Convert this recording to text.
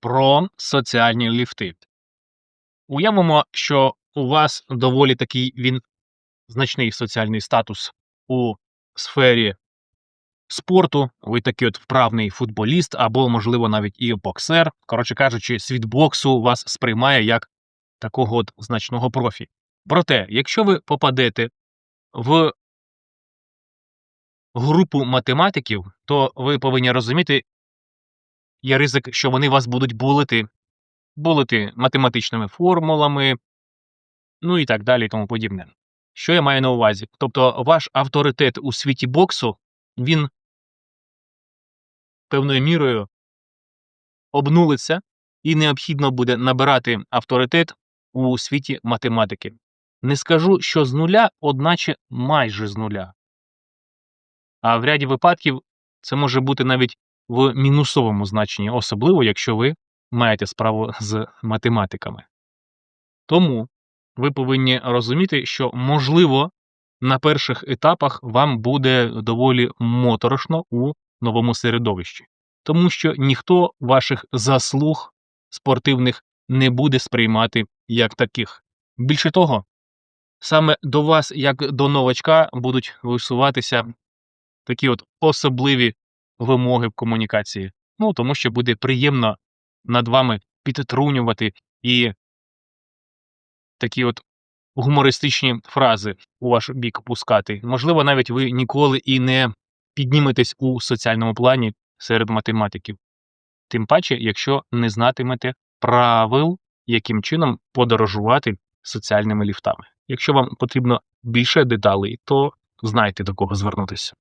про соціальні ліфти. Уявимо, що у вас доволі такий він значний соціальний статус у сфері спорту. Ви такий от вправний футболіст, або, можливо, навіть і боксер. Коротше кажучи, світ боксу вас сприймає як такого от значного профі. Проте, якщо ви попадете в групу математиків, то ви повинні розуміти, є ризик, що вони вас будуть булити, булити математичними формулами, ну і так далі, і тому подібне. Що я маю на увазі? Тобто, ваш авторитет у світі боксу, він певною мірою обнулиться, і необхідно буде набирати авторитет у світі математики. Не скажу, що з нуля, одначе майже з нуля. А в ряді випадків це може бути навіть в мінусовому значенні, особливо якщо ви маєте справу з математиками. Тому ви повинні розуміти, що, можливо, на перших етапах вам буде доволі моторошно у новому середовищі, тому що ніхто ваших заслуг спортивних не буде сприймати як таких. Більше того, саме до вас, як до новачка, будуть висуватися такі от особливі вимоги в комунікації. Ну, тому що буде приємно над вами підтрунювати і такі от гумористичні фрази у ваш бік пускати. Можливо, навіть ви ніколи і не підніметесь у соціальному плані серед математиків. Тим паче, якщо не знатимете правил, яким чином подорожувати соціальними ліфтами. Якщо вам потрібно більше деталей, то знайте до кого звернутися.